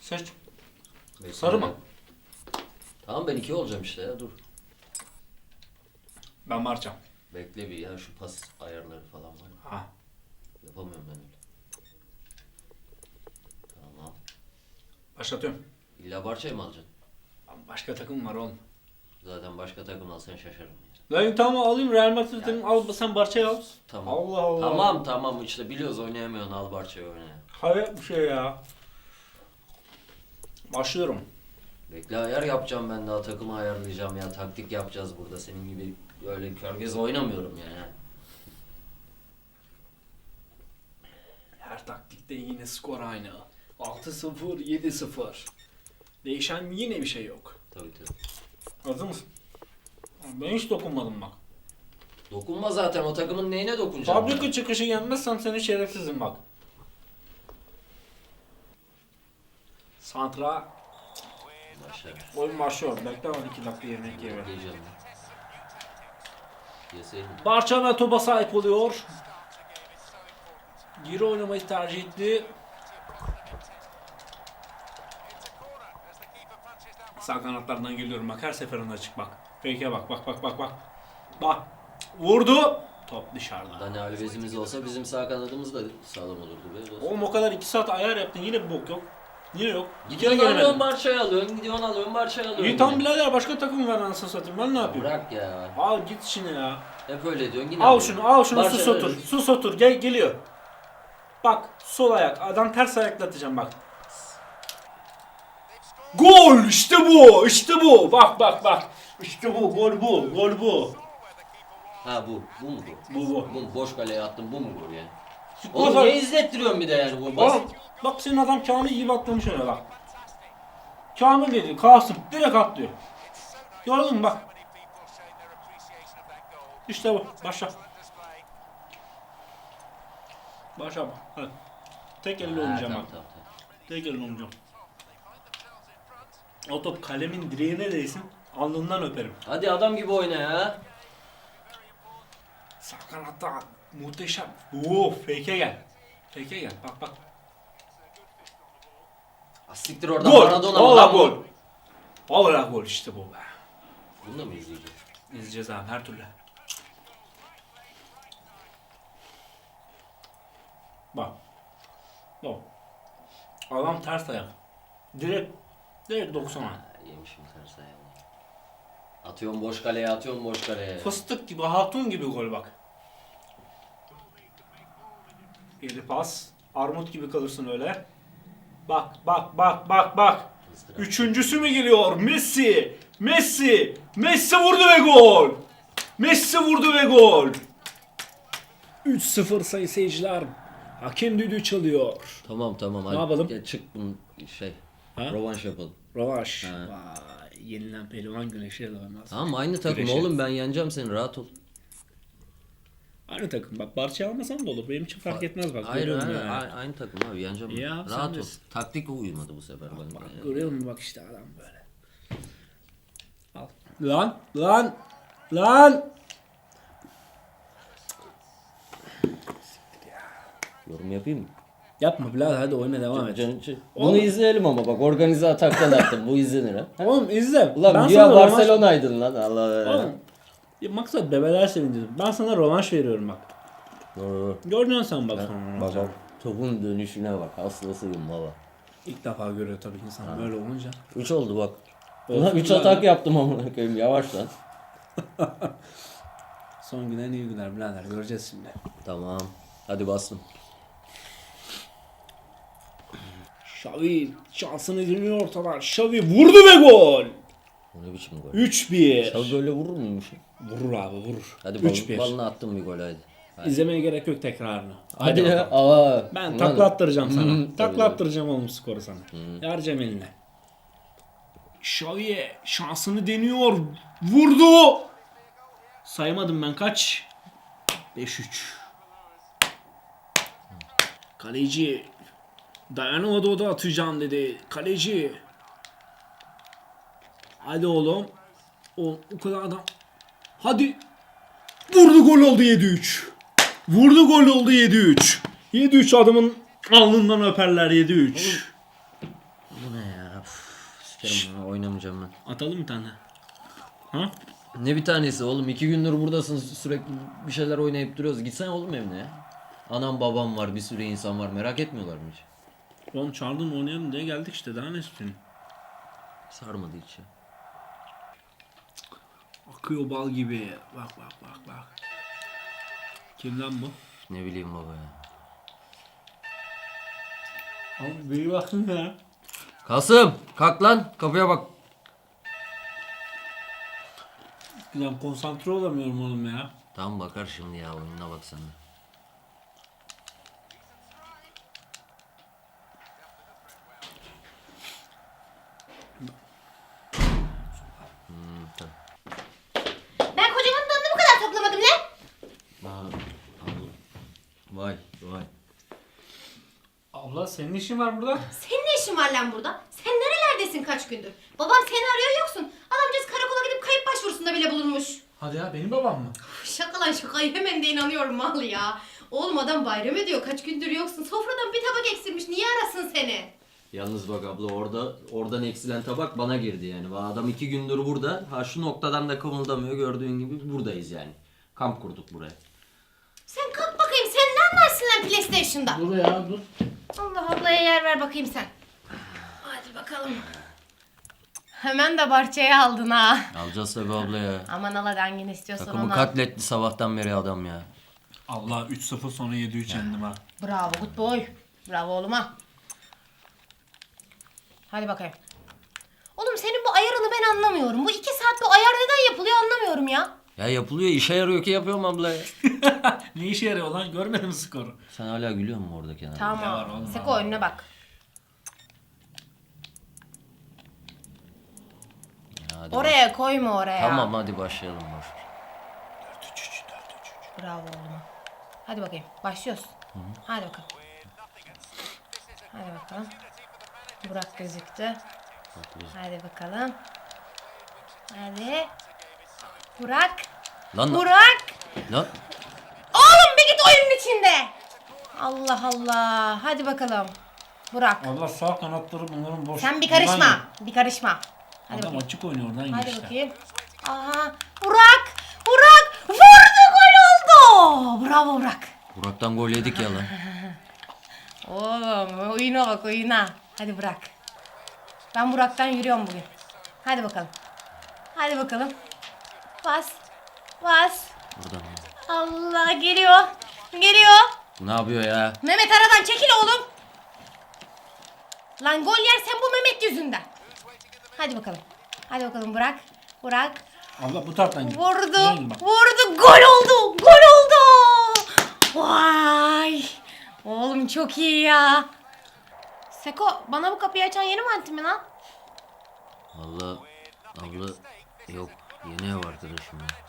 Seç. Bekle. Sarı mı? Tamam ben iki olacağım işte ya dur. Ben marçam. Bekle bir ya şu pas ayarları falan var. Ha. Yapamıyorum ben öyle. Tamam. Başlatıyorum. İlla Barça'yı mı alacaksın? Başka takım var oğlum. Zaten başka takım alsan şaşarım. ya. Lan tamam alayım Real Madrid'in al sen Barça'yı al. Tamam. Allah Allah. Tamam tamam işte biliyoruz oynayamıyorsun al Barça'yı oynaya. Hayret bir şey ya. Başlıyorum. Bekle ayar yapacağım ben daha takımı ayarlayacağım ya taktik yapacağız burada senin gibi öyle körgez oynamıyorum yani. Her taktikte yine skor aynı. 6-0, 7-0. Değişen yine bir şey yok. Tabii tabii. Hazır mısın? Ben hiç dokunmadım bak. Dokunma zaten o takımın neyine dokunacağım? Fabrika ben? çıkışı yenmezsem seni şerefsizim bak. Santra Başla. oyun başlıyor. Bekle 12 dakika yemek yeme. Bekleyeceğim. Yeseydin. Barça'na topa sahip oluyor. Geri oynamayı tercih etti. Sağ kanatlardan geliyorum bak her seferinde açık bak. Fake'e bak bak bak bak bak. Bak. Vurdu. Top dışarıda. Dani Alves'imiz olsa bizim sağ kanadımız da sağlam olurdu be. dostum. Oğlum o kadar 2 saat ayar yaptın yine bir bok yok. Niye yok? Bir kere Gidiyorsun alıyorsun gelemedin. Barça'yı alıyorsun, gidiyorsun alıyorsun Barça'yı alıyorsun. İyi tam yine. birader başka takım ver anasını satayım ben ne yapayım? Bırak ya. Al git işine ya. Hep öyle diyorsun yine. Al alıyorsun. şunu al şunu sus otur. Sus otur gel geliyor. Bak sol ayak adam ters ayaklatacağım bak. Gol işte bu işte bu bak bak bak. İşte bu gol bu gol bu. Ha bu. Bu mu bu? Bu bu. Bu boş kaleye attın bu mu gol yani? Skor Oğlum niye izlettiriyorsun bir de yani bu basit. Oğlum, bak senin adam Kamil gibi atlamış öyle bak. Kamil dedi Kasım direkt atlıyor. Gördün mü bak. İşte bu başla. Başla bak. Hadi. Tek elle oynayacağım tamam, bak. Tek elle oynayacağım. O top kalemin direğine değsin. Alnından öperim. Hadi adam gibi oyna ya. Sağ kanatta muhteşem. Oo fake'e gel. Fake'e gel. Bak bak. Ah, Siktir oradan Gol. Maradona Valla bu? gol. Valla gol işte bu be. Bunu da mı izleyeceğiz? İzleyeceğiz abi her türlü. Bak. Bak. Adam ters ayak. Direkt direkt 90'a. Ha, yemişim ters ayağını. Atıyorum boş kaleye, atıyorum boş kaleye. Fıstık gibi, hatun gibi gol bak. Geri pas. Armut gibi kalırsın öyle. Bak, bak, bak, bak, bak. Istırak. Üçüncüsü mü geliyor? Messi! Messi! Messi vurdu ve gol! Messi vurdu ve gol! 3-0 sayı seyirciler. Hakem düdüğü çalıyor. Tamam tamam hadi. yapalım? Gel, çık bunun şey. Ha? Rovanş yapalım. Ha. Vay, yenilen pehlivan güneşe dönmez. Tamam aynı takım Güreşe. oğlum ben yeneceğim seni rahat ol. Aynı takım. Bak Barça almasam da olur. Benim için fark etmez bak. Hayır Görüyorum hayır yani. aynı, aynı takım abi yeneceğim. Ya, sen rahat ol. bilirsin. Taktik uyumadı bu sefer bana. Bak Yani. görüyor musun bak işte adam böyle. Al. Lan lan lan. Yorum yapayım mı? Yapma birader hadi oyuna devam et. Can- can- Oğlum- Bunu izleyelim ama bak organize ataktan attım bu izlenir ha. Oğlum izle. Ulan ben rövanş- Barcelona'ydın lan Allah Allah. Oğlum. Ya maksat bebeler sevindirdim. Ben sana rövanş veriyorum bak. Doğru. Gördün sen bak sonra. Bak bak topun dönüşüne bak hastasıyım baba. İlk defa görüyor tabii insan böyle olunca. 3 oldu bak. Olsun Ulan 3 lan. atak yaptım amına koyayım yavaş lan. Son günler iyi günler birader göreceğiz şimdi. Tamam. Hadi bastım. Xavi şansını deniyor ortadan. Xavi vurdu ve gol. Bu ne biçim gol? 3-1. Tabii böyle vurur muymuş? Vurur abi vurur. Hadi bal, 3-1. balına attım bir gol hadi. Hadi, İzlemeye gerek yok tekrarını. hadi bakalım. ya. Aa, Ben ulan- takla attıracağım sana. Tabii, takla attıracağım oğlum skoru sana. Yaracağım eline. Xavier şansını deniyor. Vurdu. Saymadım ben kaç? 5-3. Kaleci Dayanamadı o da atacağım dedi. Kaleci. Hadi oğlum. O, o kadar adam. Hadi. Vurdu gol oldu 7-3. Vurdu gol oldu 7-3. 7-3 adamın alnından öperler 7-3. Bu ne ya? Üf, Sikerim bunu oynamayacağım ben. Atalım bir tane. Ha? Ne bir tanesi oğlum iki gündür buradasın sürekli bir şeyler oynayıp duruyoruz. Gitsene oğlum evine ya. Anam babam var bir sürü insan var merak etmiyorlar mı hiç? Oğlum çağırdın oynayalım diye geldik işte daha ne istiyorsun? Sarmadı hiç ya. Akıyor bal gibi. Bak bak bak bak. Kim lan bu? Ne bileyim baba ya. Abi bir bakın ya. Kasım kalk lan kapıya bak. Güzel konsantre olamıyorum oğlum ya. Tamam bakar şimdi ya oyununa bak sen de. Hmm, tamam. Ben kocaman donunu bu kadar toplamadım lan. Allah. Vay vay. Abla senin işin var burada. Senin ne işin var lan burada? Sen nerelerdesin kaç gündür? Babam seni arıyor yoksun. Adamcağız karakola gidip kayıp başvurusunda bile bulunmuş. Hadi ya benim babam mı? Şaka lan şakayı hemen de inanıyorum mal ya. Oğlum adam bayram ediyor kaç gündür yoksun. Sofradan bir tabak eksilmiş niye arasın seni? Yalnız bak abla orada oradan eksilen tabak bana girdi yani. Adam iki gündür burada. Ha şu noktadan da kımıldamıyor gördüğün gibi buradayız yani. Kamp kurduk buraya. Sen kalk bakayım sen ne anlarsın lan PlayStation'da? Dur ya dur. Allah ablaya yer ver bakayım sen. Hadi bakalım. Hemen de bahçeye aldın ha. Alacağız tabi abla ya. Aman Allah hangini istiyorsan Takımı onu al. katletti sabahtan beri adam ya. Allah 3-0 sonra 7-3 yendim ha. Bravo good boy. Bravo oğluma. Hadi bakayım. Oğlum senin bu ayarını ben anlamıyorum. Bu iki saat bu ayar neden yapılıyor anlamıyorum ya. Ya yapılıyor işe yarıyor ki yapıyorum abla ya. ne işe yarıyor lan görmedin mi skoru? Sen hala gülüyor musun orada kenarda? Ne var Tamam. oğlum, Seko Allah. önüne bak. Ya hadi Oraya koyma oraya. Tamam hadi başlayalım boş. ver. 4-3 4-3. Bravo oğluma. Hadi bakayım. Başlıyoruz. Hadi bakalım. Hadi bakalım. Burak gözüktü. Hadi bakalım. Hadi. Burak. Lan Burak. lan Oğlum bir git oyunun içinde. Allah Allah. Hadi bakalım. Burak. Allah sağ kanatları bunların boş. Sen bir karışma. gel. Bir karışma. Hadi Adam bakayım. açık oynuyor oradan Hadi işte. bakayım. Aha. Burak. Burak. Vurdu gol oldu. Bravo Burak. Burak'tan gol yedik ya lan. Oğlum oyuna bak oyuna. Hadi Burak. Ben Burak'tan yürüyorum bugün. Hadi bakalım. Hadi bakalım. Bas. Bas. Buradan. Allah geliyor. Geliyor. Ne yapıyor ya? Mehmet aradan çekil oğlum. Lan gol yersen bu Mehmet yüzünden. Hadi bakalım. Hadi bakalım Burak. Burak. Allah bu taraftan. Vurdu. Vurdu. Gol oldu. Gol oldu. Vay. Oğlum çok iyi ya. Seko bana bu kapıyı açan yeni mantim mi lan? Valla abla yok yeni ev arkadaşım ya.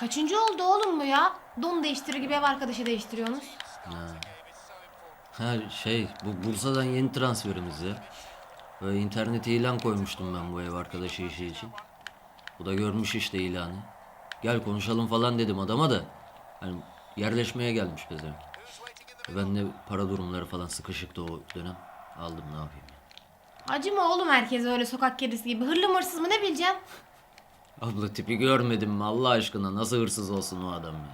Kaçıncı oldu oğlum bu ya? Don değiştirir gibi ev arkadaşı değiştiriyorsunuz. Ha. ha şey bu Bursa'dan yeni transferimiz ya. Böyle internete ilan koymuştum ben bu ev arkadaşı işi için. Bu da görmüş işte ilanı. Gel konuşalım falan dedim adama da. Hani yerleşmeye gelmiş bize. Ben de para durumları falan sıkışıktı o dönem. Aldım ne yapayım ya. Acıma oğlum herkes öyle sokak kedisi gibi. Hırlı mırsız mı ne bileceğim? Abla tipi görmedim mi Allah aşkına nasıl hırsız olsun o adam ya.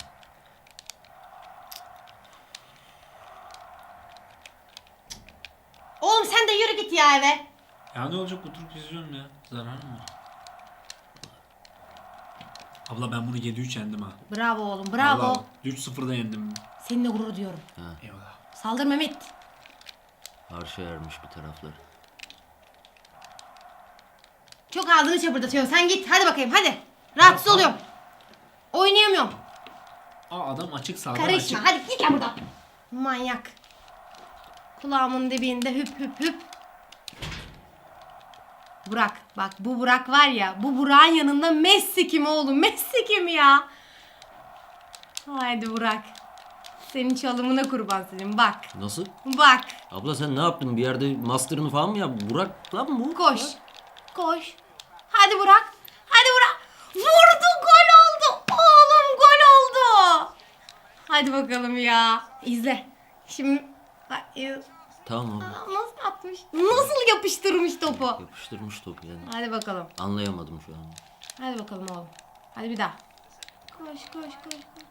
Oğlum sen de yürü git ya eve. Ya ne olacak oturup izliyorum ya. Zarar mı var? Abla ben bunu 7-3 yendim ha. Bravo oğlum bravo. Vallahi 3-0'da yendim. Seninle gurur diyorum. Eyvallah. Saldır Mehmet. Arşa ermiş bir tarafları. Çok ağzını çapırdatıyorsun. Sen git hadi bakayım hadi. Rahatsız oluyorum. Oynayamıyorum. Aa adam açık sağdan Karışma açık. hadi git ya buradan. Manyak. Kulağımın dibinde hüp hüp hüp. Burak bak bu Burak var ya bu Burak'ın yanında Messi kim oğlum Messi kim ya. Haydi Burak. Senin çalımına kurban senin bak. Nasıl? Bak. Abla sen ne yaptın? Bir yerde master'ını falan mı yaptın? Burak lan bu. Koş. Koş. Hadi Burak. Hadi Burak. Vurdu gol oldu. Oğlum gol oldu. Hadi bakalım ya. İzle. Şimdi iz- Tamam abla. Aa, nasıl atmış? Nasıl yapıştırmış topu? Yapıştırmış topu yani. Hadi bakalım. Anlayamadım şu an. Hadi bakalım oğlum. Hadi bir daha. Koş koş koş. koş.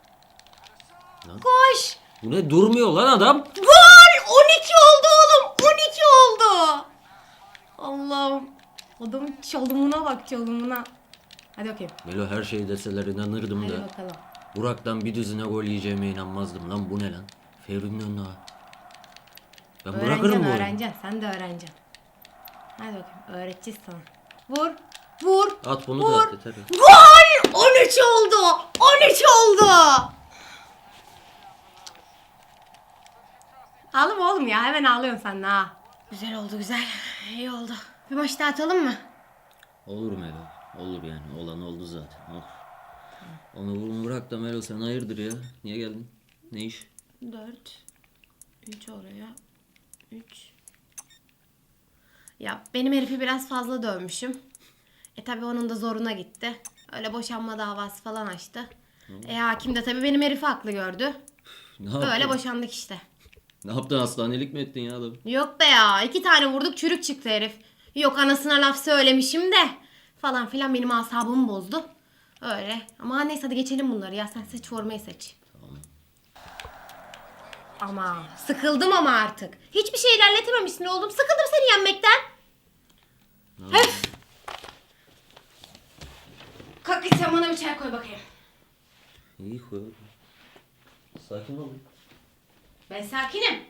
Lan. Koş. Bu ne durmuyor lan adam? Gol! 12 oldu oğlum. 12 oldu. Allah'ım. Adamın çalımına bak çalımına. Hadi bakayım. Melo her şeyi deseler inanırdım Hadi da. bakalım. Burak'tan bir düzine gol yiyeceğime inanmazdım lan bu ne lan? Ferun'un önüne ha. Ben bırakırım bu oyunu. öğreneceksin. Sen de öğreneceksin. Hadi bakayım. Öğreteceğiz sana. Vur. Vur. At bunu Vur. da at yeter. Gol! 13 oldu. 13 oldu. Ağlama oğlum ya. Hemen ağlıyorsun sen de ha. Güzel oldu güzel. İyi oldu. Bir maç daha atalım mı? Olur Melo. Olur yani. Olan oldu zaten. Oh. Onu bunu bırak da Melo sen hayırdır ya? Niye geldin? Ne iş? 4 3 oraya 3 Ya benim herifi biraz fazla dövmüşüm. E tabi onun da zoruna gitti. Öyle boşanma davası falan açtı. E hakim de tabi benim herifi haklı gördü. Ne yaptın? Böyle boşandık işte. Ne yaptın? Hastanelik mi ettin ya adam? Yok be ya iki tane vurduk çürük çıktı herif. Yok anasına laf söylemişim de falan filan benim asabımı bozdu. Öyle. Ama neyse hadi geçelim bunları ya sen seç formayı seç. Tamam. Ama sıkıldım ama artık. Hiçbir şey ilerletememişsin oğlum. Sıkıldım seni yenmekten. Öf. Kalk git sen bana bir çay koy bakayım. İyi koy. Sakin ol. Ben sakinim.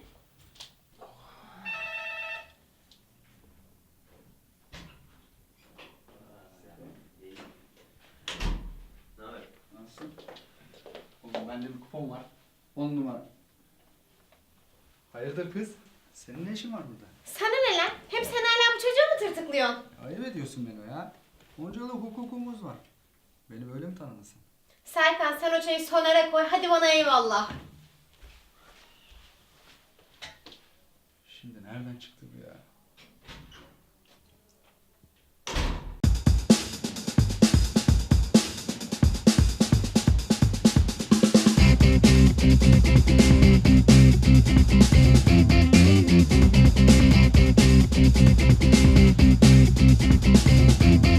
Hayırdır kız? Senin ne işin var burada? Sana ne lan? Hem sen hala bu çocuğu mu tırtıklıyorsun? Ayıp ediyorsun beni ya. Onca yıllık hukukumuz var. Beni böyle mi tanıdın? Serkan sen o çayı sonara koy. Hadi bana eyvallah. Şimdi nereden çıktı bu ya? Thank you. Thank you.